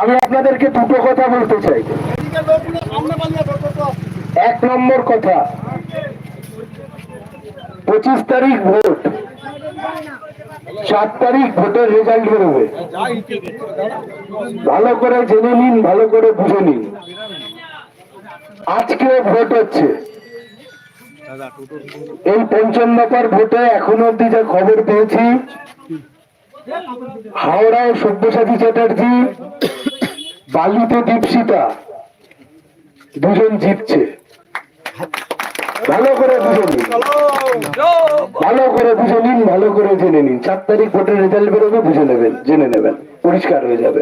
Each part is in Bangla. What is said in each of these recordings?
আমি আপনাদেরকে দুটো কথা বলতে চাই। এক নম্বর কথা, পঁচিশ তারিখ ভোট। সাত তারিখ ভোটের রেজাল্ট বেরোবে। ভালো করে জেনে নিন, ভালো করে বুঝে নিন। আজকে ভোট হচ্ছে। এই পঞ্চম দফার ভোটে এখন অব্দি যা খবর পেয়েছি হাওড়ায় সব্যসাচী চ্যাটার্জি, বালিতে দীপশিতা, দুজন জিতছে। ভালো করে বুঝে নিন। ভালো করে বুঝে নিন, ভালো করে জেনে নিন। চার তারিখ ভোটের রেজাল্ট বেরোবে, বুঝে নেবেন, জেনে নেবেন। পরিষ্কার হয়ে যাবে।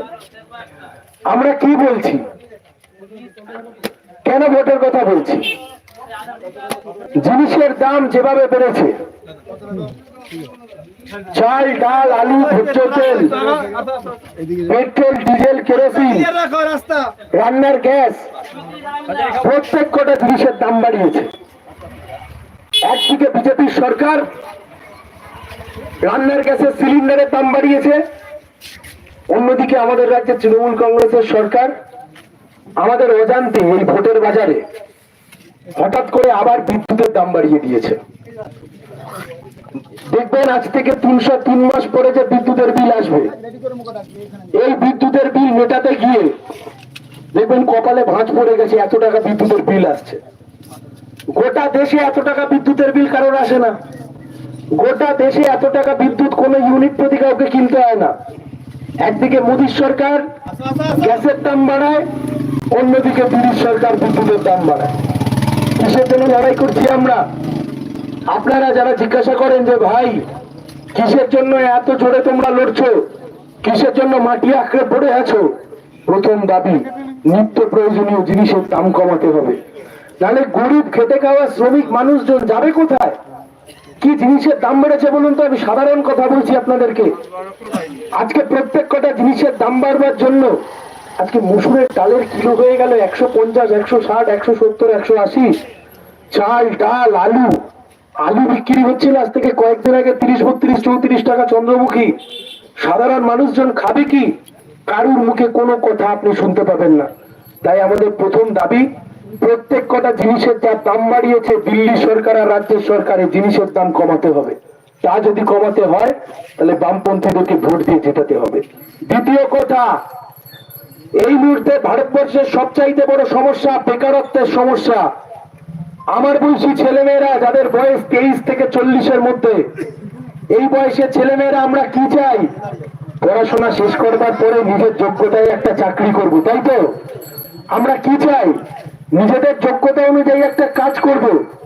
আমরা কি বলছি? কেন ভোটের কথা বলছি? জিনিসের দাম যেভাবে বেড়েছে চাল, ডাল, আলু, ভুট্টো, তেল, পেট্রোল, ডিজেল, কেরোসিন, রান্নার গ্যাস, প্রত্যেক কটা জিনিসের দাম বাড়িয়েছে। একদিকে বিজেপির সরকার, রান্নার গ্যাসের সিলিন্ডারের দাম বাড়িয়েছে। অন্যদিকে আমাদের রাজ্যে তৃণমূল কংগ্রেসের সরকার, আমাদের অজান্তে এই ভোটের বাজারে হঠাৎ করে আবার বিদ্যুতের দাম বাড়িয়ে দিয়েছে। দেখবেন আজ থেকে তিনশো তিন মাস পরে যে বিদ্যুতের বিল আসবে। এই বিদ্যুতের বিল মেটাতে গিয়ে দেখবেন কপালে ভাঁজ পড়ে গেছে, এত টাকা বিদ্যুতের বিল আসছে। গোটা দেশে এত টাকা বিদ্যুতের বিল কারোর আসে না। গোটা দেশে এত টাকা বিদ্যুৎ কোনো ইউনিট প্রতি কাউকে কিনতে হয় না। একদিকে মোদীর সরকার গ্যাসের দাম বাড়ায়, অন্যদিকে দিল্লির সরকার বিদ্যুতের দাম বাড়ায়। কিসের জন্য লড়াই করছি আমরা? আপনারা যারা জিজ্ঞাসা করেন যে ভাই, কিসের জন্য এত জোরে তোমরা লড়ছো? কিসের জন্য মাটি আঁকড়ে পড়ে আছো? প্রথম দাবি, নিত্য প্রয়োজনীয় জিনিসের দাম কমাতে হবে। নাহলে গরিব খেতে খাওয়া শ্রমিক মানুষজন যাবে কোথায়? কি জিনিসের দাম বেড়েছে বলুন তো? আমি সাধারণ কথা বলছি আপনাদেরকে। আজকে প্রত্যেক কটা জিনিসের দাম বাড়বার জন্য আজকে মুসুরের ডালের কিলো হয়ে গেল একশো পঞ্চাশ, একশো ষাট, একশো সত্তর, একশো আশি। চাল, ডাল, আলু আলু বিক্রি হচ্ছিল আজ থেকে কয়েকদিন আগে তিরিশ, বত্রিশ, চৌত্রিশ টাকা চন্দ্রমুখী। সাধারণ মানুষজন খাবে কি? কারুর মুখে কোনো কথা আপনি শুনতে পাবেন না। তাই আমাদের প্রথম দাবি, প্রত্যেক কটা জিনিসের যা দাম বাড়িয়েছে দিল্লি সরকার আর রাজ্যের সরকারের জিনিসের দাম কমাতে হবে। তা যদি কমাতে হয়, তাহলে বামপন্থীদেরকে ভোট দিয়ে জেতাতে হবে। দ্বিতীয় কথা, এই মুহূর্তে ভারতবর্ষের সবচাইতে বড় সমস্যা বেকারত্বের সমস্যা। আমার বয়সী ছেলেমেয়েরা যাদের বয়স তেইশ থেকে চল্লিশের মধ্যে, এই বয়সের ছেলেমেয়েরা আমরা কি চাই? পড়াশোনা শেষ করবার পরে নিজের যোগ্যতায় একটা চাকরি করব, তাই তো? আমরা কি চাই? নিজেদের যোগ্যতা অনুযায়ী একটা কাজ করব।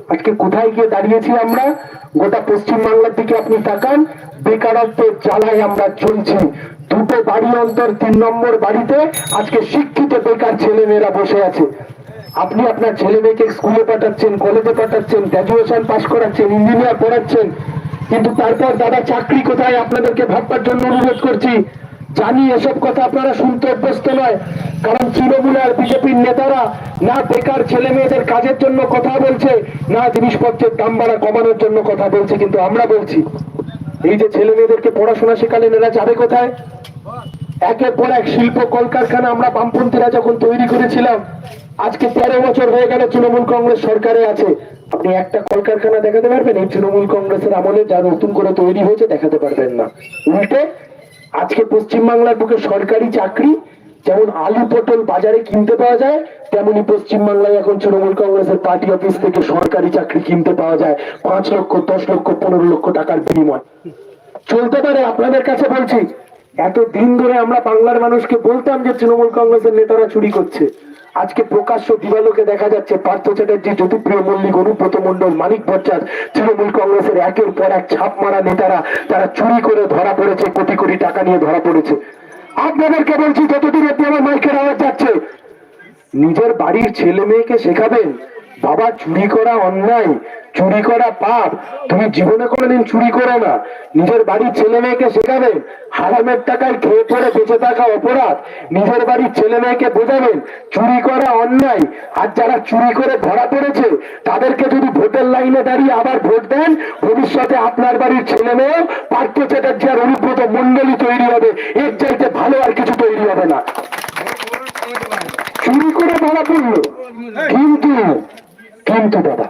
আজকে কোথায় গিয়ে দাঁড়িয়েছি আমরা? গোটা পশ্চিম বাংলার দিকে আপনি তাকান বেকারত্বের জ্বালায় আমরা চলছি। দুটো বাড়ি অন্তর তিন নম্বর বাড়িতে আজকে শিক্ষিত বেকার ছেলে মেয়েরা বসে আছে। আপনি আপনার ছেলে মেয়েকে স্কুলে পাঠাচ্ছেন কলেজে পাঠাচ্ছেন গ্র্যাজুয়েশন পাশ করাচ্ছেন ইঞ্জিনিয়ার পড়াচ্ছেন, কিন্তু তারপর দাদা চাকরি কোথায়? আপনাদেরকে ভাববার জন্য অনুরোধ করছি। জানি এসব কথা আপনারা শুনতে অভ্যস্ত নয়, কারণ তৃণমূল আর বিজেপির নেতারা না বেকার ছেলে মেয়েদের কাজের জন্য কথা বলছে, না জিনিসপত্রের দাম বাড়া কমানোর জন্য কথা বলছে, কিন্তু আমরা বলছি, এই যে ছেলে মেয়েদেরকে পড়াশোনা শেখালেন, এরা যাবে কোথায়? একের পর এক শিল্প কলকারখানা আমরা বামপন্থীরা যখন তৈরি করেছিলাম আজকে তেরো বছর হয়ে গেল তৃণমূল কংগ্রেস সরকারে আছে। আপনি একটা কলকারখানা দেখাতে পারবেন, এই তৃণমূল কংগ্রেসের আমলে যা নতুন করে তৈরি হয়েছে দেখাতে পারবেন না। উল্টে, আজকে পশ্চিমবাংলার বুকে সরকারি চাকরি, যেমন আলু পটল বাজারে কিনতে পাওয়া যায়, তেমনি পশ্চিমবাংলায় এখন তৃণমূল কংগ্রেসের পার্টি অফিস থেকে সরকারি চাকরি কিনতে পাওয়া যায়, পাঁচ লক্ষ, দশ লক্ষ, পনেরো লক্ষ টাকার বিনিময়। চলতে পারে, আপনাদের কাছে বলছি এত দিন ধরে আমরা বাংলার মানুষকে বলতাম যে তৃণমূল কংগ্রেসের নেতারা চুরি করছে। আজকে প্রকাশ্য দিবালোকে দেখা যাচ্ছে পার্থ চ্যাটার্জি, জ্যোতিপ্রিয় মল্লিক, অনুব্রত মন্ডল মানিক ভট্টাচ তৃণমূল কংগ্রেসের একের পর এক ছাপ মারা নেতারা, তারা চুরি করে ধরা পড়েছে, কোটি কোটি টাকা নিয়ে ধরা পড়েছে। আপনাদেরকে বলছি, যতদিন অব্দি আমার মাইকের আওয়াজ যাচ্ছে, নিজের বাড়ির ছেলে মেয়েকে শেখাবেন, বাবা চুরি করা অন্যায় চুরি করা পাপ, তুমি জীবনে কোনোদিন চুরি করো না। নিজের বাড়ির ছেলে মেয়েকে শেখাবেন, হারামের টাকায় খেয়ে পড়ে বেঁচে থাকা অপরাধ। নিজের বাড়ির ছেলে মেয়েকে বোঝাবেন, চুরি করা অন্যায়। আর যারা চুরি করে ধরা পড়েছে, তাদেরকে যদি ভোটের লাইনে দাঁড়িয়ে আবার ভোট দেন, ভবিষ্যতে আপনার বাড়ির ছেলে মেয়ে পার্থ চ্যাটার্জি আর অনুব্রত মন্ডলী তৈরি হবে। এর চাইতে ভালো আর কিছু তৈরি হবে না। চুরি করে ধরা পড়ল। কিন্তু কিন্তু দাদা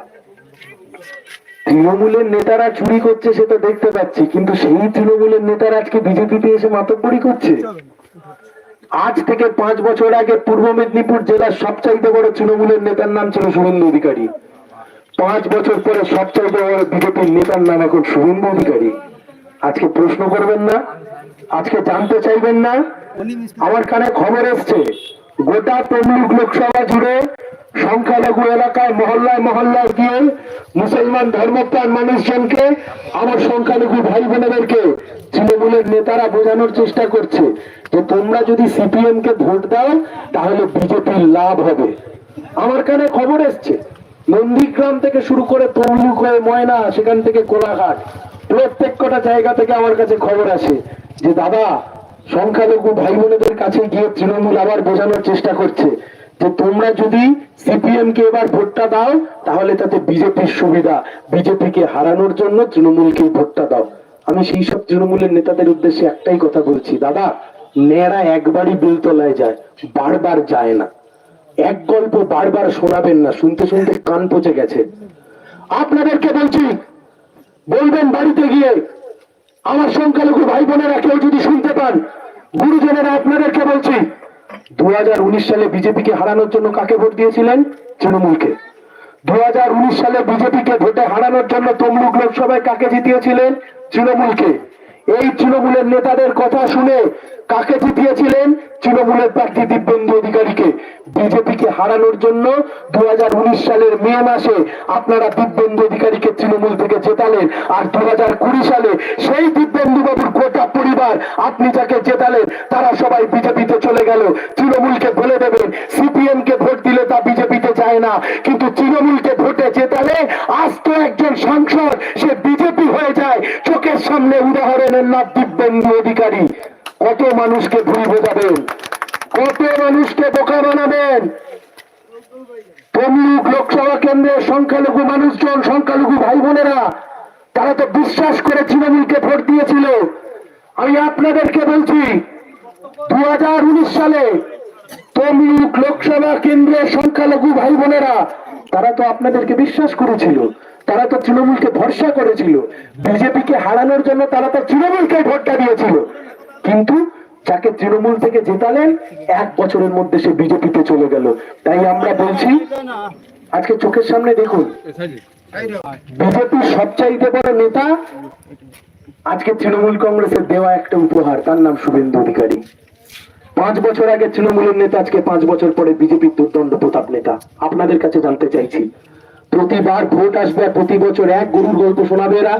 তৃণমূলের নেতারা চুরি করছে সেটা দেখতে পাচ্ছি, কিন্তু সেই তৃণমূলের নেতারা আজকে বিজেপিতে এসে মাতব্বরি করছে? আজ থেকে পাঁচ বছর আগে পূর্ব মেদিনীপুর জেলার সবচাইতে বড় তৃণমূলের নেতার নাম ছিল শুভেন্দু অধিকারী। পাঁচ বছর পরে সবচাইতে বড় বিজেপির নেতার নাম এখন শুভেন্দু অধিকারী। আজকে প্রশ্ন করবেন না, আজকে জানতে চাইবেন না। আমার কানে খবর এসছে, গোটা তমলুক লোকসভা জুড়ে সংখ্যালঘু এলাকায়, মহল্লায় মহল্লায় গিয়ে মুসলমান ধর্মপ্রাণ মানুষজনকে, আমার সংখ্যালঘু ভাই বোনেদেরকে তৃণমূলের নেতারা বোঝানোর চেষ্টা করছে যে তোমরা যদি সিপিএম কে ভোট দাও, তাহলে বিজেপির লাভ হবে। আমার কানে খবর এসছে, নন্দীগ্রাম থেকে শুরু করে তমলুক হয়ে ময়না, সেখান থেকে কোলাঘাট, প্রত্যেক কটা জায়গা থেকে আমার কাছে খবর আসে যে, দাদা, সংখ্যালঘু ভাই বোনেদের কাছে গিয়ে তৃণমূল আবার বোঝানোর চেষ্টা করছে। যে তোমরা যদি সিপিএম কে এবার ভোটটা দাও, তাহলে তাতে বিজেপির সুবিধা। বিজেপিকে হারানোর জন্য তৃণমূলকে ভোটটা দাও। আমি সেই সব তৃণমূলের নেতাদের উদ্দেশ্যে একটাই কথা বলছি, দাদা নেড়া একবারই বিলতলায় যায়, বারবার যায় না। এক গল্প বারবার শোনাবেন না, শুনতে শুনতে কান পচে গেছে। আপনাদেরকে বলছি, বলবেন বাড়িতে গিয়ে, আমার সংখ্যালঘু ভাই বোনেরা কেউ যদি শুনতে পান, গুরুজনেরা আপনাদেরকে বলছি দুই হাজার উনিশ সালে বিজেপিকে হারানোর জন্য কাকে ভোট দিয়েছিলেন? তৃণমূলকে। দু হাজার উনিশ সালে বিজেপিকে ভোটে হারানোর জন্য তমলুক লোকসভায় কাকে জিতিয়েছিলেন? তৃণমূলকে। এই তৃণমূলের নেতাদের কথা শুনে কাকে জিতিয়েছিলেন? তৃণমূলের প্রার্থী দিব্যেন্দু অধিকারীকে। বিজেপিকে হারানোর জন্য দু হাজার উনিশ সালের মে মাসে আপনারা দিব্যেন্দু অধিকারীকে তৃণমূল থেকে জেতালেন। আর দু সালে সেই দিব্যেন্দু বাবুর গোটা পরিবার আপনি যাকে জেতালেন, তারা সবাই বিজেপিতে চলে গেল। তৃণমূলকে বলে দেবেন সিপিএম কে ভোট দিলে তা বিজেপিতে যায় না। কিন্তু তৃণমূলকে ভোটে জেতালে আজ তো একজন সাংসদ, সে বিজেপি হয়ে যায়। চোখের সামনে উদাহরণের নাম দিব্যেন্দু অধিকারী। কত মানুষকে ভুল বোঝাবেন? কত মানুষকে বোকা বানাবেন? তমলুক লোকসভা কেন্দ্রের সংখ্যালঘু মানুষজন, সংখ্যালঘু ভাই বোনেরা তারা তো বিশ্বাস করে তৃণমূলকে ভোট দিয়েছিল। আমি আপনাদেরকে বলছি দু হাজার উনিশ সালে তমলুক লোকসভা কেন্দ্রের সংখ্যালঘু ভাই বোনেরা তারা তো আপনাদেরকে বিশ্বাস করেছিল, তারা তো তৃণমূলকে ভরসা করেছিল। বিজেপিকে হারানোর জন্য তারা তো তৃণমূলকে ভোটটা দিয়েছিল। কিন্তু যাকে তৃণমূল থেকে জেতালেন, এক বছরের মধ্যে সে বিজেপিতে চলে গেল। তাই আমরা বলছি, আজকে চোখের সামনে দেখুন, বিজেপির সবচাইতে বড় নেতা আজকে তৃণমূল কংগ্রেসের দেওয়া একটা উপহার, তার নাম শুভেন্দু অধিকারী। পাঁচ বছর আগে তৃণমূলের নেতা, আজকে পাঁচ বছর পরে বিজেপির দুর্দণ্ড প্রতাপ নেতা। আপনাদের কাছে জানতে চাইছি, প্রতিবার ভোট আসবে প্রতি বছর এক গরুর গল্প শোনাবে এরা?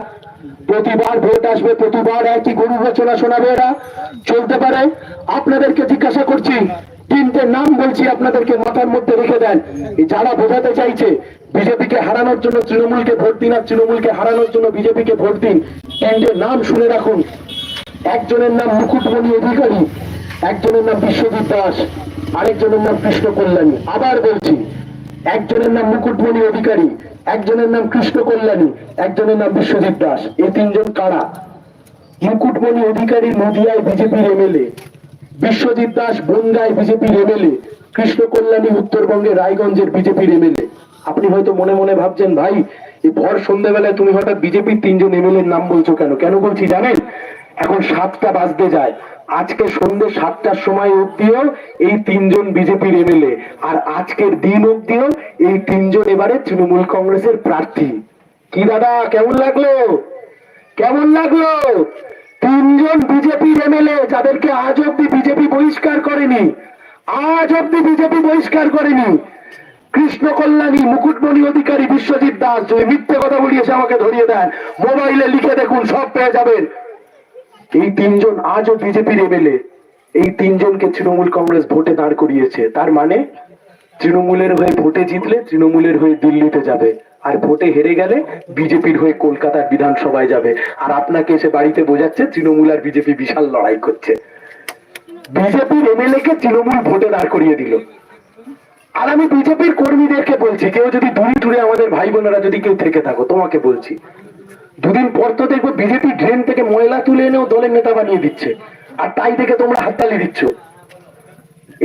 প্রতিবার ভোট আসবে, প্রতিবার একই গরুর রচনা শোনাবে এরা? চলতে পারে? আপনাদেরকে জিজ্ঞাসা করছি, তিনটে নাম বলছি আপনাদেরকে মাথার মধ্যে রেখে দেন। যারা বোঝাতে চাইছে, বিজেপিকে হারানোর জন্য তৃণমূলকে ভোট দিন আর তৃণমূলকে হারানোর জন্য বিজেপিকে ভোট দিন, তিনটে নাম শুনে রাখুন। একজনের নাম মুকুটমণি অধিকারী একজনের নাম বিশ্বজিৎ দাস, আরেকজনের নাম কৃষ্ণ কল্যাণী আবার বলছি, একজনের নাম মুকুটমণি অধিকারী, একজনের নাম কৃষ্ণ কল্যাণী একজনের নাম বিশ্বজিৎ দাস। এই তিনজন কারা? মুকুটমণি অধিকারী নদিয়ায় বিজেপির এমএলএ, বিশ্বজিৎ দাস বনগায় বিজেপির এমএলএ কৃষ্ণ কল্যাণী উত্তরবঙ্গে রায়গঞ্জের বিজেপির এমএলএ। আপনি হয়তো মনে মনে ভাবছেন, ভাই, এই ভর সন্ধ্যাবেলায় তুমি হঠাৎ বিজেপির তিনজন এমএলএ নাম বলছো কেন? কেন বলছি, জানেন? এখন সাতটা বাজতে যায়। আজকে সন্ধ্যে সাতটার সময় অব্দিও এই তিনজন বিজেপির এমএলএ। আর আজকের দিন অব্দিও এই তিনজন এবারে তৃণমূল কংগ্রেসের প্রার্থী। কি দাদা, কেমন লাগল? কেমন লাগল? তিনজন বিজেপির এমএলএ যাদেরকে আজ অব্দি বিজেপি বহিষ্কার করেনি, আজ অব্দি বিজেপি বহিষ্কার করেনি। কৃষ্ণ কল্যাণী, মুকুটমণি অধিকারী, বিশ্বজিৎ দাস যদি মিথ্যে কথা বলিয়েছে আমাকে ধরিয়ে দেন, মোবাইলে লিখে দেখুন, সব পেয়ে যাবেন। এই তিনজন আজও বিজেপির এমএলএ এই তিনজনকে তৃণমূল কংগ্রেস ভোটে দাঁড় করিয়েছে। তার মানে তৃণমূলের হয়ে ভোটে জিতলে তৃণমূলের হয়ে দিল্লিতে যাবে। আর ভোটে হেরে গেলে বিজেপির হয়ে কলকাতার বিধানসভায় যাবে। আর আপনাকে এসে বাড়িতে বোঝাচ্ছে তৃণমূল আর বিজেপি বিশাল লড়াই করছে। বিজেপির এমএলএ কে তৃণমূল ভোটে দাঁড় করিয়ে দিল। আর আমি বিজেপির কর্মীদেরকে বলছি, কেউ যদি দূরে দূরে আমাদের ভাই বোনেরা যদি কেউ থেকে থাকো, তোমাকে বলছি। দুদিন পর তো দেখব বিজেপি ড্রেন থেকে ময়লা তুলে এনেও দলের নেতা বানিয়ে দিচ্ছে। আর তাই দেখে তোমরা হাততালি দিচ্ছ।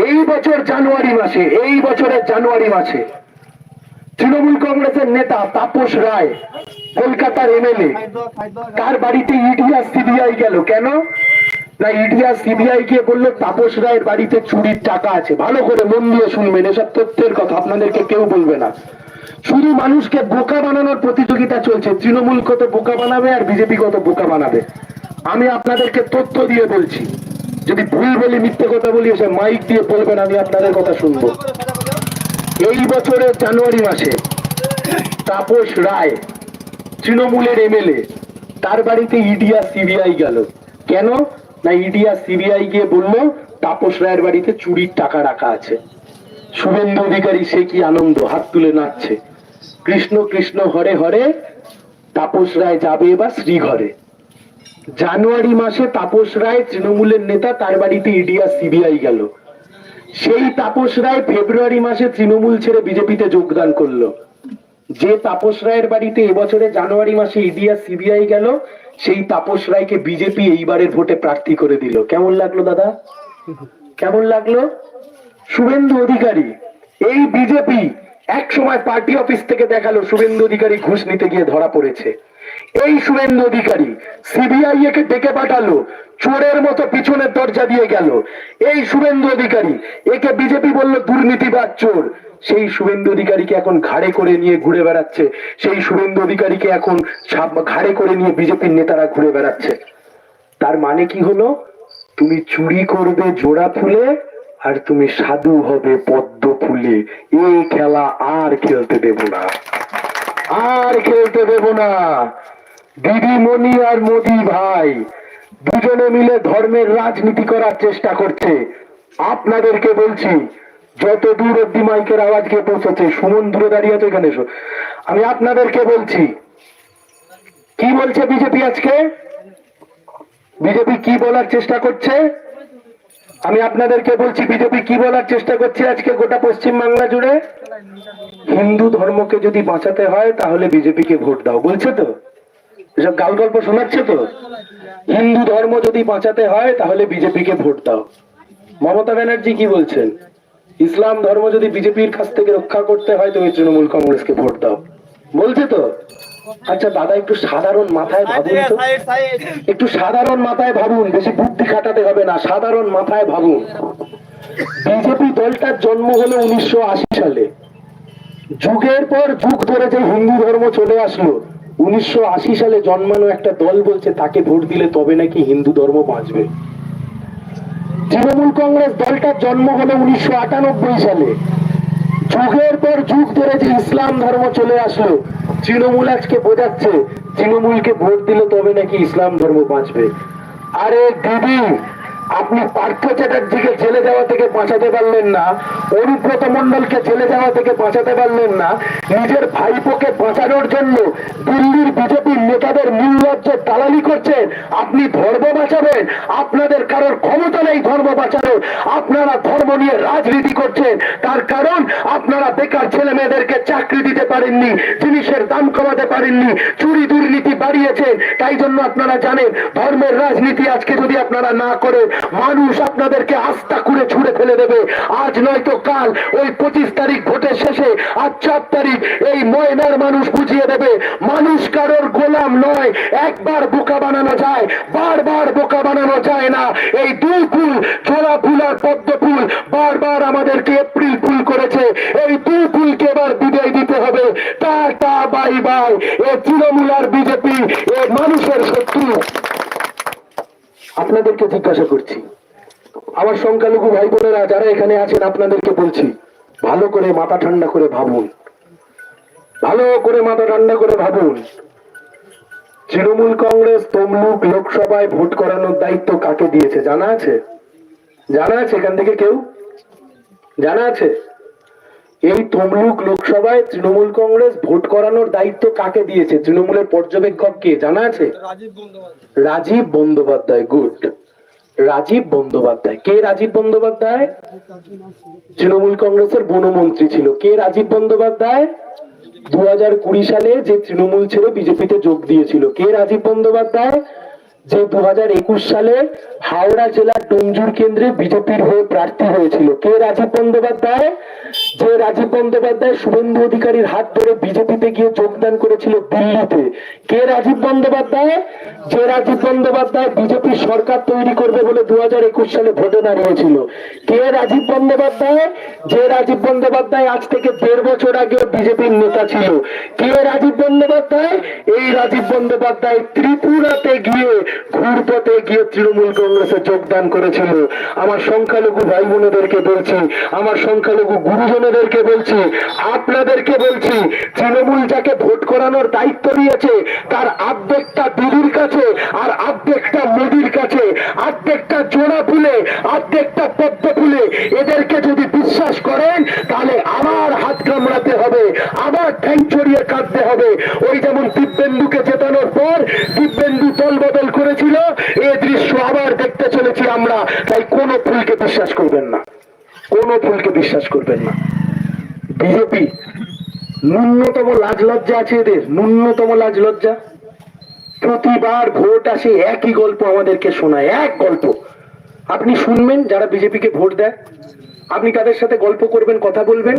এই বছর জানুয়ারি মাসে, এই বছরের জানুয়ারি মাসে তৃণমূল কংগ্রেসের নেতা তাপস রায়, কলকাতার এমএলএ, কার বাড়িতে ইডি আর সিবিআই গেল? কেন? না ইডি আর সিবিআই গিয়ে বলল, তাপস রায়ের বাড়িতে চুরির টাকা আছে। ভালো করে মন দিয়ে শুনবেন, এসব তথ্যের কথা আপনাদেরকে কেউ বলবে না। শুধু মানুষকে বোকা বানানোর প্রতিযোগিতা চলছে। তৃণমূল কত বোকা বানাবে আর বিজেপি কত বোকা বানাবে? আমি আপনাদেরকে তথ্য দিয়ে বলছি। যদি ভুল বলি, মিথ্যে কথা বলি, এসে মাইক দিয়ে বলবেন, আমি আপনাদের কথা শুনব। এই বছরের জানুয়ারি মাসে তাপস রায়, তৃণমূলের এমএলএ, তার বাড়িতে ইডি আর সিবিআই গেল। কেন? না, ইডি আর সিবিআই গিয়ে বলল, তাপস রায়ের বাড়িতে চুরির টাকা রাখা আছে। শুভেন্দু অধিকারী, সে কি আনন্দ? হাত তুলে নাচছে। কৃষ্ণ কৃষ্ণ হরে হরে তাপস রায় যাবে এবার শ্রীঘরে। জানুয়ারি মাসে তাপস রায় তৃণমূলের নেতা, তার বাড়িতে ইডি আর সিবিআই গেল। সেই তাপস রায় ফেব্রুয়ারি মাসে তৃণমূল ছেড়ে বিজেপিতে যোগদান করল। যে তাপস রায়ের বাড়িতে এবছরে জানুয়ারি মাসে ইডি আর সিবিআই গেল, সেই তাপস রায়কে বিজেপি এইবারের ভোটে প্রার্থী করে দিল। কেমন লাগল দাদা? কেমন লাগল? শুভেন্দু অধিকারী, এই বিজেপি এক সময় পার্টি অফিস থেকে দেখাল শুভেন্দু অধিকারী ঘুষ নিতে গিয়ে ধরা পড়েছে। এই শুভেন্দু অধিকারী সিবিআই একে ডেকে পাঠালো, চোরের মতো পিছনের দরজা দিয়ে গেল। এই শুভেন্দু অধিকারী, একে বিজেপি বলল দুর্নীতিবাদ চোর। সেই শুভেন্দু অধিকারীকে এখন ঘাড়ে করে নিয়ে ঘুরে বেড়াচ্ছে। সেই শুভেন্দু অধিকারীকে এখন ঘাড়ে করে নিয়ে বিজেপির নেতারা ঘুরে বেড়াচ্ছে। তার মানে কি হলো? তুমি চুরি করবে জোড়া ফুলে আর তুমি সাধু হবে পদ্ম ফুলে। এই খেলা আর খেলতে দেব না। আর খেলতে দেব না। দিদিমণি আর মোদি ভাই দুজনে মিলে ধর্মের রাজনীতি করার চেষ্টা করছে। আপনাদেরকে বলছি, যত দূর অব্দি মাইকের আওয়াজ গিয়ে পৌঁছেছে সুমন দূরে দাঁড়িয়ে আছে এখানে এসো। আমি আপনাদেরকে বলছি, কি বলছে বিজেপি আজকে? বিজেপি কি বলার চেষ্টা করছে? আমি আপনাদেরকে বলছি, বিজেপি কি বলার চেষ্টা করছে আজকে গোটা পশ্চিম বাংলা জুড়ে? হিন্দু ধর্মকে যদি বাঁচাতে হয়, তাহলে বিজেপিকে ভোট দাও। বলছে তো? এসব গাল গল্প শোনাচ্ছে তো? হিন্দু ধর্ম যদি বাঁচাতে হয়, তাহলে বিজেপিকে ভোট দাও। মমতা ব্যানার্জি কি বলছেন? ইসলাম ধর্ম যদি বিজেপির কাছ থেকে রক্ষা করতে হয়, তুমি তৃণমূল কংগ্রেসকে ভোট দাও। বলছে তো? আচ্ছা দাদা একটু সাধারণ মাথায় ভাবুন তো। একটু সাধারণ মাথায় ভাবুন বেশি বুদ্ধি খাটাতে হবে না সাধারণ মাথায় ভাবুন। বিজেপি দলটার জন্ম হলো উনিশশো আশি সালে। যুগের পর যুগ ধরে যে হিন্দু ধর্ম চলে আসলো উনিশশো সালে জন্মানো একটা দল বলছে তাকে ভোট দিলে তবে নাকি হিন্দু ধর্ম বাঁচবে। তৃণমূল কংগ্রেস দলটার জন্ম হলো উনিশশো আটানব্বই সালে। যুগের পর যুগ ধরে যে ইসলাম ধর্ম চলে আসলো তৃণমূল আজকে বোঝাচ্ছে তৃণমূলকে ভোট দিলে তবে নাকি ইসলাম ধর্ম বাঁচবে। আরে দিদি আপনি পার্থ চ্যাটার্জিকে জেলে যাওয়া থেকে বাঁচাতে পারলেন না, অনুব্রত মন্ডলকে জেলে যাওয়া থেকে বাঁচাতে পারলেন না, নিজের ভাইপোকে বাঁচানোর জন্য দিল্লির বিজেপির নেতাদের নির্লজ্জের দালালি করছেন আপনি ধর্ম বাঁচাবেন, আপনাদের কারোর ক্ষমতা নেই ধর্ম বাঁচানোর, আপনারা ধর্ম নিয়ে রাজনীতি করছেন, তার কারণ আপনারা বেকার ছেলে মেয়েদেরকে চাকরি দিতে পারেননি, জিনিসের দাম কমাতে পারেননি, চুরি দুর্নীতি বাড়িয়েছেন, তাই জন্য আপনারা জানেন ধর্মের রাজনীতি আজকে যদি আপনারা না করে মানুষ আপনাদেরকে আস্থা করে ছুড়ে ফেলে দেবে। আজ নয়তো কাল, ওই পঁচিশ তারিখ ভোটের শেষে, আজ চার তারিখ, এই ময়নার মানুষ বুঝিয়ে দেবে, মানুষ কারোর গোলাম নয়, একবার বোকা বানানো যায়, বারবার বোকা বানানো যায় না। এই দুই ফুল জোড়া ফুল আর পদ্ম ফুল, বারবার আমাদেরকে এপ্রিল ফুল করেছে। এই দুই ফুলকে এবার বিদায় দিতে হবে। Tata, bye bye. এ তৃণমূল আর বিজেপি, এ মানুষের শত্রু। আপনাদেরকে জিজ্ঞাসা করছি। আমার সংখ্যালঘু ভাই বোনেরা যারা এখানে আছেন, আপনাদেরকে বলছি, ভালো করে মাথা ঠান্ডা করে ভাবুন। ভালো করে মাথা ঠান্ডা করে ভাবুন। তৃণমূল কংগ্রেস তমলুক লোকসভায় ভোট করানোর দায়িত্ব কাকে দিয়েছে? জানা আছে? জানা আছে এখান থেকে কেউ? জানা আছে? এই তমলুক লোকসভায় তৃণমূল কংগ্রেস ভোট করানোর দায়িত্ব কাকে দিয়েছে? তৃণমূলের পর্যবেক্ষক কে? জানা আছে? রাজীব বন্দ্যোপাধ্যায়। গুড। রাজীব বন্দ্যোপাধ্যায় কে রাজীব বন্দ্যোপাধ্যায়? তৃণমূল কংগ্রেসের বনমন্ত্রী ছিল। কে রাজীব বন্দ্যোপাধ্যায়? দু হাজার কুড়ি সালে যে তৃণমূল ছেড়ে বিজেপিতে যোগ দিয়েছিল। কে রাজীব বন্দ্যোপাধ্যায়? যে দু হাজার একুশ সালে হাওড়া জেলার ডোমজুর কেন্দ্রে বিজেপির হয়ে প্রার্থী হয়েছিল। কে রাজীব বন্দ্যোপাধ্যায়? যে রাজীব বন্দ্যোপাধ্যায় শুভেন্দু অধিকারীর হাত ধরে বিজেপিতে গিয়ে যোগদান করেছিল দিল্লিতে। কে রাজীব বন্দ্যোপাধ্যায়? যে রাজীব বন্দ্যোপাধ্যায় বিজেপি সরকার তৈরি করবে বলে দু হাজার একুশ সালে ভোটে দাঁড়িয়েছিল। কে রাজীব বন্দ্যোপাধ্যায়? যে রাজীব বন্দ্যোপাধ্যায় আজ থেকে দেড় বছর আগে বিজেপির নেতা ছিল। কে রাজীব বন্দ্যোপাধ্যায়? এই রাজীব বন্দ্যোপাধ্যায় ত্রিপুরাতে গিয়ে ঘুরপথে গিয়ে তৃণমূল কংগ্রেসে যোগদান করেছিল। আমার সংখ্যালঘু ভাই বোনেদেরকে বলছি, আমার সংখ্যালঘু গুরুজনেদেরকে বলছি, আপনাদেরকে বলছি, তৃণমূল যাকে ভোট করানোর দায়িত্ব দিয়েছে, তার আর্ধেকটা দিদির কাছে আর আর্ধেকটা মোদির কাছে, আর্ধেকটা জোড়া ফুলে, আর্ধেকটা পদ্ম ফুলে। এদেরকে যদি বিশ্বাস করেন, তাহলে আবার হাত কামড়াতে হবে আবার ঠ্যাং ছড়িয়ে কাঁদতে হবে। ওই যেমন দিব্যেন্দুকে জেতানোর পর দিব্যেন্দু দল বদল করেছিল, এ দৃশ্য আবার দেখতে চলেছি আমরা। তাই কোনো ফুলকে বিশ্বাস করবেন না। কোনো ফুলকে বিশ্বাস করবেন না। বিজেপি, ন্যূনতম লাজ লজ্জা আছে এদের? ন্যূনতম লাজ লজ্জা? প্রতিবার ভোট আসে একই গল্প আমাদেরকে শোনায়, এক গল্প। আপনি শুনবেন যারা বিজেপিকে ভোট দেয়। আপনি তাদের সাথে গল্প করবেন, কথা বলবেন?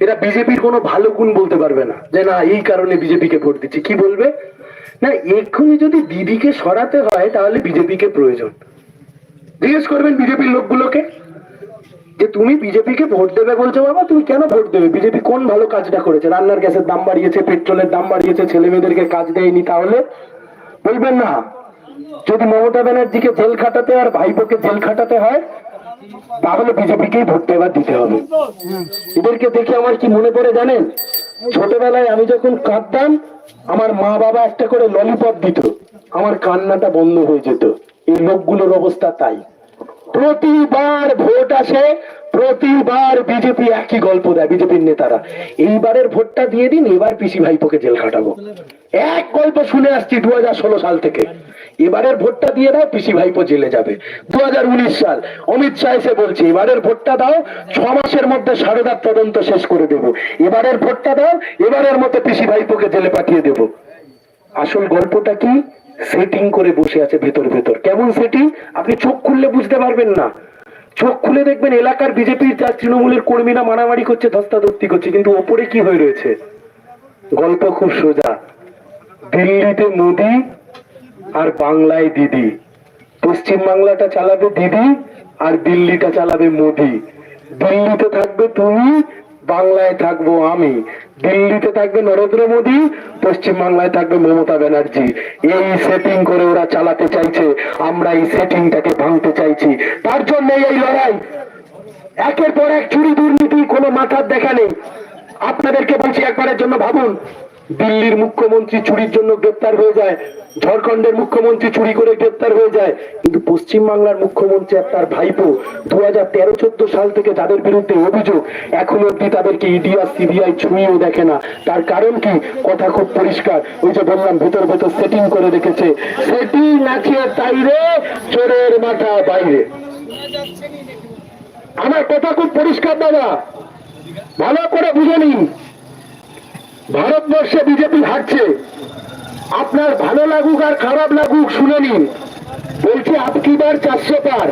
এরা বিজেপির কোনো ভালো গুণ বলতে পারবে না। যে না, এই কারণে বিজেপিকে ভোট দিচ্ছি। কি বলবে? না, এক্ষুনি যদি দিদিকে সরাতে হয়, তাহলে বিজেপিকে প্রয়োজন। জিজ্ঞেস করবেন বিজেপির লোকগুলোকে যে, তুমি বিজেপিকে ভোট দেবে? বলছো, বাবা, তুমি কেন ভোট দেবে? বিজেপি কোন ভালো কাজটা করেছে? রান্নার গ্যাসের দাম বাড়িয়েছে, পেট্রোলের দাম বাড়িয়েছে ছেলে মেয়েদেরকে কাজ দেয়নি তাহলে? বলবেন না। যদি মমতা ব্যানার্জিকে জেল খাটাতে আর ভাইপোকে জেল খাটাতে হয় তাহলে বিজেপিকেই ভোট এবার দিতে হবে। এদেরকে দেখে আমার কি মনে পড়ে জানেন? ছোটবেলায় আমি যখন কাঁদতাম, আমার মা বাবা একটা করে ললিপপ দিত। আমার কান্নাটা বন্ধ হয়ে যেত। এই লোকগুলোর অবস্থা তাই। প্রতিবার ভোট আসে, প্রতিবার বিজেপি একই গল্প দেয়, বিজেপির নেতারা। এইবারের ভোটটা দিয়ে দিন, এবার পিসি ভাইপোকে জেল খাটাবো। এক গল্প শুনে আসছি দু হাজার ষোলো সাল থেকে। এবারের ভোটটা দিয়ে দাও, পিসি ভাইপো জেলে যাবে। দু সাল, অমিত শাহ এসে বলছে, এবারের ভোটটা দাও, ছ মাসের মধ্যে সারদার তদন্ত শেষ করে দেব। এবারের ভোটটা দাও, এবারের মধ্যে পিসি ভাইপোকে জেলে পাঠিয়ে দেব। আসল গল্পটা কি? সেটিং করে বসে আছে ভেতর ভেতর। কেমন সেটিং? আপনি চোখ খুললে বুঝতে পারবেন না। চোখ খুলে দেখবেন এলাকার বিজেপির যা তৃণমূলের কর্মীরা মারামারি করছে, ধস্তাধস্তি করছে, কিন্তু ওপরে কি হয়ে রয়েছে? গল্প খুব সোজা। দিল্লিতে মোদি আর বাংলায় দিদি। পশ্চিম বাংলাটা চালাবে দিদি আর দিল্লিটা চালাবে মোদি। দিল্লিতে থাকবে তুমি, বাংলায় থাকব আমি। দিল্লিতে থাকবে নরেন্দ্র মোদী পশ্চিম বাংলায় থাকবে মমতা ব্যানার্জি। এই সেটিং করে ওরা চালাতে চাইছে, আমরা এই সেটিংটাকে ভাঙতে চাইছি। তার জন্য এই লড়াই। একের পর এক চুরি দুর্নীতি কোনো মাথার দেখা নেই। আপনাদেরকে বলছি একবারের জন্য ভাবুন। দিল্লির মুখ্যমন্ত্রী চুরির জন্য গ্রেপ্তার হয়ে যায়, ঝাড়খণ্ডের মুখ্যমন্ত্রী চুরি করে গ্রেপ্তার হয়ে যায়, কিন্তু পশ্চিম বাংলার মুখ্যমন্ত্রী আর তার ভাইপো দু হাজার তেরো চোদ্দ সাল থেকে যাদের বিরুদ্ধে অভিযোগ, এখন অব্দি তাদেরকে ইডি আর সিবিআই ছুঁয়েও দেখে না। তার কারণ কি? কথা খুব পরিষ্কার। ওই যে বললাম, ভেতর ভেতর সেটিং করে রেখেছে। সেটিং আছে তাইরে চোরের মাথা বাইরে। আমার কথা খুব পরিষ্কার দাদা ভালো করে বুঝে নিন। ভারতবর্ষে বিজেপি হারছে। আপনার ভালো লাগুক আর খারাপ লাগুক, শুনে নিন। বলছি আপকিবার চারশো পার?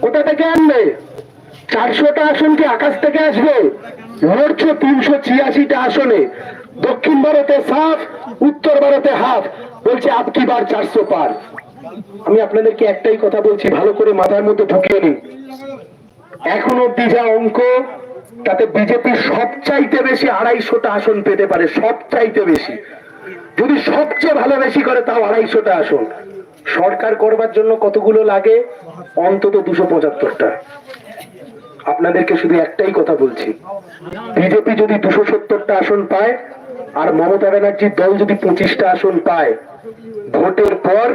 কোথা থেকে আনবে? চারশোটা আসন কি আকাশ থেকে আসবে? লড়ছো তিনশো ছিয়াশিটা আসনে। দক্ষিণ ভারতে সাফ, উত্তর ভারতে হাফ। বলছে আপকিবার চারশো পার? আমি আপনাদেরকে একটাই কথা বলছি, ভালো করে মাথার মধ্যে ঢুকিয়ে নিন। এখন অব্দি যা অঙ্ক তাতে বিজেপি সবচাইতে বেশি আড়াইশোটা আসন পেতে পারে, সবচাইতে বেশি। যদি সবচেয়ে ভালো বেশি করে, তাও আড়াইশোটা আসন। সরকার করবার জন্য কতগুলো লাগে? অন্তত দুশো পঁচাত্তরটা। আপনাদেরকে শুধু একটাই কথা বলছি। বিজেপি যদি দুশো সত্তরটা আসন পায়, আর মমতা ব্যানার্জির দল যদি পঁচিশটা আসন পায়, ভোটের পর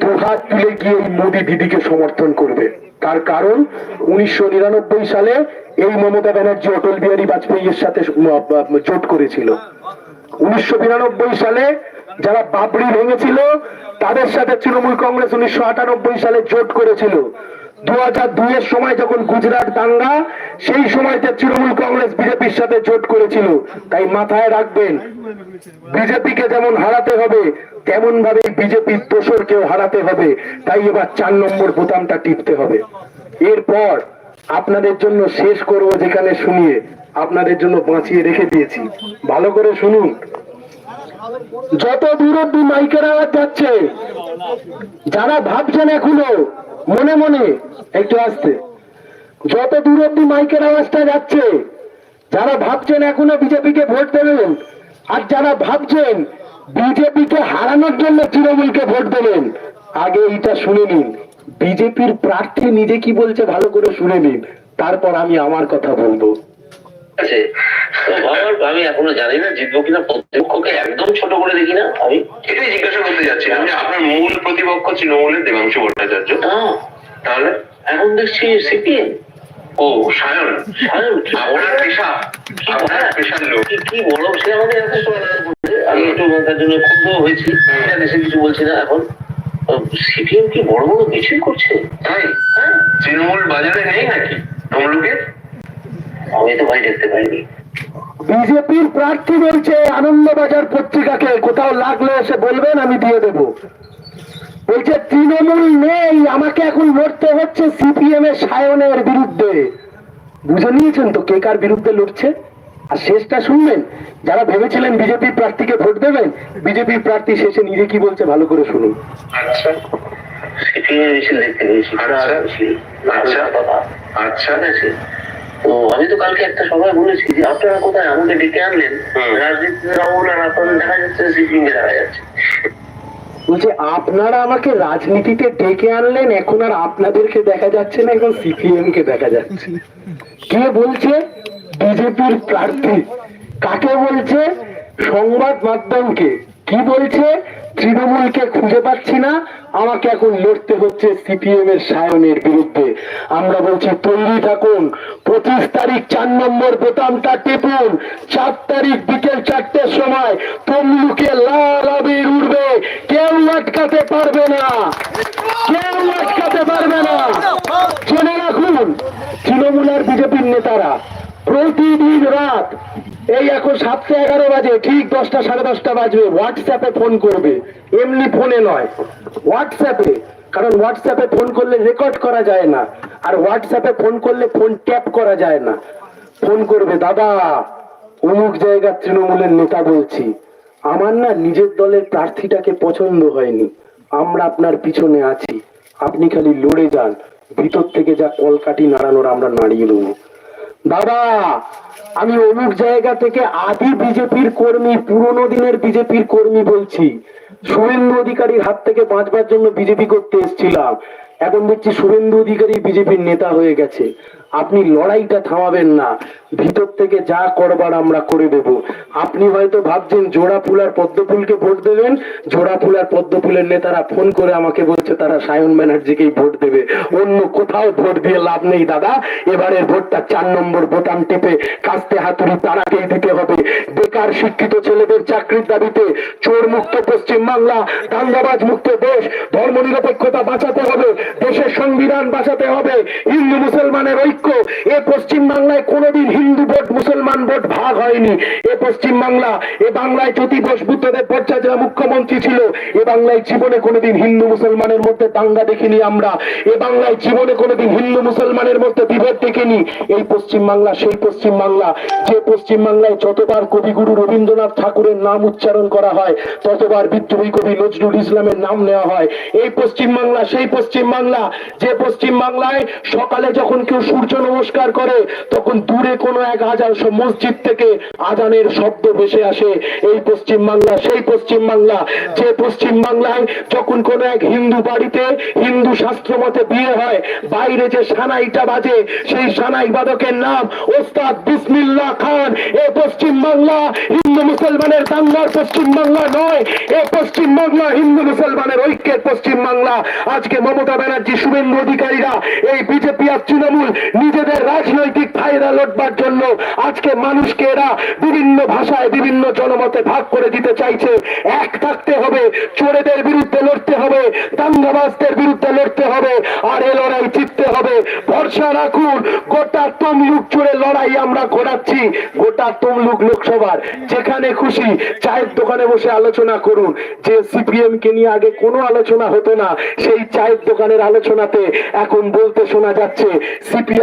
দুহাত তুলে গিয়ে মোদী দিদিকে সমর্থন করবে। তার কারণ উনিশশো নিরানব্বই সালে এই মমতা ব্যানার্জি অটল বিহারী বাজপেয়ীর সাথে জোট করেছিল। উনিশশো বিরানব্বই সালে যারা বাবরি ভেঙেছিল, তাদের সাথে তৃণমূল কংগ্রেস উনিশশো আটানব্বই সালে জোট করেছিল। দু সময় যখন গুজরাট দাঙ্গা, সেই তৃণমূল কংগ্রেস বিজেপির সাথে জোট করেছিল। তাই মাথায় রাখবেন, বিজেপিকে যেমন হারাতে হবে তেমন ভাবে বিজেপির হারাতে হবে। তাই এবার চার নম্বর বোতামটা টিপতে হবে। এরপর আপনাদের জন্য শেষ করব যেখানে শুনিয়ে। আপনাদের জন্য বাঁচিয়ে রেখে দিয়েছি। ভালো করে শুনুন। যত দূর অব্দি মাইকের আওয়াজ যাচ্ছে, যারা ভাবছেন এখনও মনে মনে একটু আসতে। যত দূর অব্দি মাইকের আওয়াজটা যাচ্ছে, যারা ভাবছেন এখনও বিজেপিকে ভোট দেবেন, আর যারা ভাবছেন বিজেপিকে হারানোর জন্য তৃণমূলকে ভোট দেবেন, আগে এইটা শুনে নিন। বিজেপির প্রার্থী নিজে কি বলছে ভালো করে শুনে নিন। তারপর আমি আমার কথা বলব। আছে। আমার আমি এখনও জানি না জিতবো কিনা প্রতিপক্ষকে একদম ছোট করে দেখি না। আমি এটাই জিজ্ঞাসা করতে যাচ্ছিলাম যে আপনার মূল প্রতিপক্ষ তৃণমূলের দেবাংশু ভট্টাচার্য। তাহলে? এখন দেখছি সিপিএম। ও সায়ন। সায়ন আপনার পেশা। আপনার পেশার লোক। কি কি সে আমাদের এত আমি একটু তার জন্য ক্ষুব্ধ হয়েছি। দেশে কিছু বলছি না। এখন সিপিএম কি বড় বড় কিছুই করছে? তাই? হ্যাঁ। তৃণমূল বাজারে নেই নাকি? তমলুকে? আমি তো ভাই দেখতে পাইনি। বিজেপির প্রার্থী বলছে আনন্দবাজার পত্রিকাকে কোথাও লাগলে এসে বলবেন আমি দিয়ে দেব। বলছে তৃণমূল নেই আমাকে এখন লড়তে হচ্ছে সিপিএম এর সায়নের বিরুদ্ধে। বুঝে নিয়েছেন তো কে কার বিরুদ্ধে লড়ছে? আর শেষটা শুনবেন যারা ভেবেছিলেন বিজেপি প্রার্থীকে ভোট দেবেন বিজেপির প্রার্থী শেষে নিজে কি বলছে ভালো করে শুনুন। আচ্ছা। আচ্ছা। আচ্ছা। তো আমি তো কালকে একটা সভায় বলেছি যে আপনারা কোথায় আমাকে ডেকে আনলেন? রাহুল আর এখন দেখা যাচ্ছে সিপিএম কে দেখা যাচ্ছে। বলছে আপনারা আমাকে রাজনীতিতে ডেকে আনলেন এখন আর আপনাদেরকে দেখা যাচ্ছে না এখন সিপিএম কে দেখা যাচ্ছে। কে বলছে? বিজেপির প্রার্থী। কাকে বলছে? সংবাদ মাধ্যমকে। কি বলছে? তৃণমূলকে খুঁজে পাচ্ছি না। আমাকে এখন লড়তে হচ্ছে সিপিএম এর সায়নের বিরুদ্ধে। আমরা বলছি, তৈরি থাকুন। পঁচিশ তারিখ চার নম্বর বোতামটা টিপুন। চার তারিখ বিকেল চারটের সময় তমলুকে লাল উঠবে কেউ আটকাতে পারবে না। কেউ আটকাতে পারবে না। জেনে রাখুন তৃণমূল আর বিজেপির নেতারা প্রতিদিন রাত এই এখন সাতটা এগারো বাজে, ঠিক দশটা সাড়ে দশটা বাজবে হোয়াটসঅ্যাপে ফোন করবে। এমনি ফোনে নয়। হোয়াটসঅ্যাপে কারণ হোয়াটসঅ্যাপে ফোন করলে রেকর্ড করা যায় না। আর হোয়াটসঅ্যাপে ফোন করলে ফোন ট্যাপ করা যায় না। ফোন করবে, দাদা, অমুক জায়গার তৃণমূলের নেতা বলছি। আমার না নিজের দলের প্রার্থীটাকে পছন্দ হয়নি। আমরা আপনার পিছনে আছি। আপনি খালি লড়ে যান। ভিতর থেকে যা কলকাঠি নাড়ানোর আমরা নাড়িয়ে দেবো। দাদা আমি অমুক জায়গা থেকে আদি বিজেপির কর্মী, পুরনো দিনের বিজেপির কর্মী বলছি। শুভেন্দু অধিকারীর হাত থেকে বাঁচবার জন্য বিজেপি করতে এসেছিলাম। এখন দেখছি শুভেন্দু অধিকারী বিজেপির নেতা হয়ে গেছে। আপনি লড়াইটা থামাবেন না। ভিতর থেকে যা করবার আমরা করে দেব। আপনি হয়তো ভাবছেন জোড়া ফুল আর পদ্মফুলকে ভোট দেবেন। জোড়া ফুল আর পদ্মফুলের নেতারা ফোন করে আমাকে বলছে, তারা সায়ন ব্যানার্জিকেই ভোট দেবে। অন্য কোথাও ভোট দিয়ে লাভ নেই, দাদা। এবারের ভোটটা চার নম্বর বোতাম টিপে কাস্তে হাতুড়ি তারাকেই দিতে হবে। বেকার শিক্ষিত ছেলেদের চাকরির দাবিতে চোর মুক্ত পশ্চিম বাংলা, দাঙ্গাবাজ মুক্ত দেশ ধর্ম নিরপেক্ষতা বাঁচাতে হবে, দেশের সংবিধান বাঁচাতে হবে। হিন্দু মুসলমানের ঐক্য এ পশ্চিম বাংলায় কোনোদিন হিন্দু ভোট, মুসলমান ভোট ভাগ হয়নি। এ পশ্চিম বাংলা এ বাংলায় জ্যোতি ঘোষ, বুদ্ধদেব যারা মুখ্যমন্ত্রী ছিল, এ বাংলায় জীবনে কোনোদিন হিন্দু মুসলমানের মধ্যে দাঙ্গা দেখিনি আমরা। এ বাংলায় জীবনে কোনোদিন হিন্দু মুসলমানের মধ্যে বিভেদ দেখিনি। এই পশ্চিম বাংলা সেই পশ্চিম বাংলা যে পশ্চিম বাংলায় যতবার কবিগুরু রবীন্দ্রনাথ ঠাকুরের নাম উচ্চারণ করা হয়, ততবার বিদ্রোহী কবি নজরুল ইসলামের নাম নেওয়া হয়। এই পশ্চিম বাংলা সেই পশ্চিম বাংলা যে পশ্চিম বাংলায় সকালে যখন কেউ সূর্য নমস্কার করে, তখন দূরে কোনো এক হাজার মসজিদ থেকে আজানের শব্দ ভেসে আসে। এই পশ্চিম বাংলা, সেই পশ্চিম বাংলা। যে পশ্চিম বাংলায় যখন কোনো এক হিন্দু বাড়িতে হিন্দু শাস্ত্র মতে বিয়ে হয়, বাইরে যে সানাইটা বাজে, সেই সানাই বাদকের নাম ওস্তাদ বিসমিল্লাহ খান। এ পশ্চিম বাংলা হিন্দু মুসলমানের দাঙ্গার পশ্চিম বাংলা নয়, এ পশ্চিম বাংলা হিন্দু মুসলমানের ঐক্যের পশ্চিম বাংলা। আজকে মমতা ব্যানার্জি শুভেন্দু অধিকারীরা এই বিজেপি আর তৃণমূল নিজেদের রাজনৈতিক ফায়দা লড়বার জন্য আজকে মানুষকে এরা বিভিন্ন ভাষায় বিভিন্ন জনমতে ভাগ করে দিতে চাইছে। এক থাকতে হবে, চোরেদের বিরুদ্ধে লড়তে হবে, দাঙ্গাবাজদের বিরুদ্ধে লড়তে হবে, আর এ লড়াই জিততে হবে। ভরসা রাখুন, গোটা তমলুক চোরে লড়াই আমরা ঘোরাচ্ছি, গোটা তমলুক লোকসভার। যেখানে খুশি চায়ের দোকানে বসে আলোচনা করুন। যে সিপিএম কে নিয়ে আগে কোনো আলোচনা হতো না, সেই চায়ের দোকানের আলোচনাতে এখন বলতে শোনা যাচ্ছে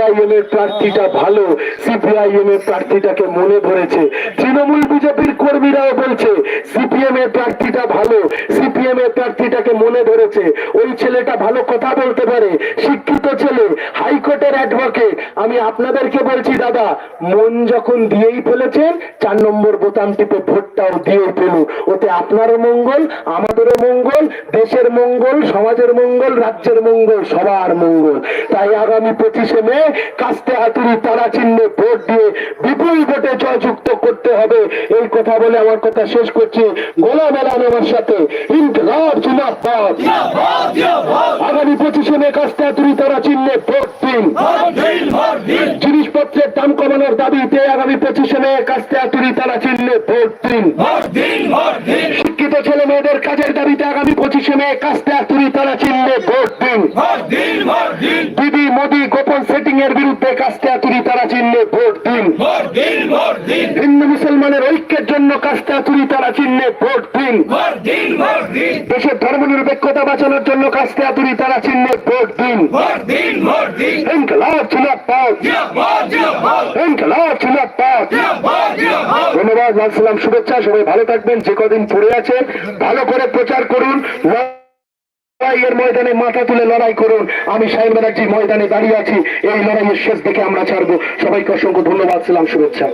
সিপিআইএম এর প্রার্থীটা ভালো সিপিআইএম এর প্রার্থীটাকে মনে ধরেছে তৃণমূল বিজেপির কর্মীরাও বলছে সিপিএম এর প্রার্থীটা ভালো সিপিএম এর প্রার্থীটাকে মনে ধরেছে। ওই ছেলেটা ভালো কথা বলতে পারে শিক্ষিত ছেলে হাইকোর্টের অ্যাডভোকেট। আমি আপনাদেরকে বলছি দাদা মন যখন দিয়েই ফেলেছেন চার নম্বর বোতাম টিপে ভোটটাও দিয়ে ফেলু ওতে আপনারও মঙ্গল আমাদেরও মঙ্গল দেশের মঙ্গল সমাজের মঙ্গল রাজ্যের মঙ্গল সবার মঙ্গল। তাই আগামী পঁচিশে মে কাস্তে হাতুড়ি, তারা চিহ্নে ভোট দিয়ে বিপুল ভোটে জয়যুক্ত করতে হবে। এই কথা বলে আমার কথা শেষ করছি। গোলা মেলান আমার সাথে। আগামী পঁচিশে মে কাস্তে হাতুড়ি, তারা চিহ্নে ভোট দিন। জিনিসপত্রের দাম কমানোর দাবিতে আগামী পঁচিশে মে কাস্তে হাতুড়ি, তারা চিহ্নে ভোট দিন। শিক্ষিত ছেলে মেয়েদের কাজের দাবিতে আগামী পঁচিশে মে কাস্তে হাতুড়ি তারা চিহ্নে ভোট দিন। দিদি মোদি গোপন সেটিং এর বিরুদ্ধে কাস্তে হাতুড়ি তারা চিহ্নে ভোট দিন। হিন্দু মুসলমানের ঐক্যের জন্য কাস্তে হাতুড়ি তারা চিহ্নে ভোট দিন। দেশের ধর্ম নিরপেক্ষতা বাঁচানোর জন্য কাস্তে হাতুড়ি তারা চিহ্নে ভোট দিন। ইনকলাব জিন্দাবাদ। ইনকলাব জিন্দাবাদ। ধন্যবাদ লাল সালাম শুভেচ্ছা সবাই ভালো থাকবেন। যে কদিন পড়ে আছে ভালো করে প্রচার করুন। লড়াইয়ের ময়দানে মাথা তুলে লড়াই করুন। আমি সাহেব ব্যানার্জি ময়দানে দাঁড়িয়ে আছি। এই লড়াইয়ের শেষ দেখে আমরা ছাড়বো। সবাইকে অসংখ্য ধন্যবাদ ছিলাম শুভেচ্ছা।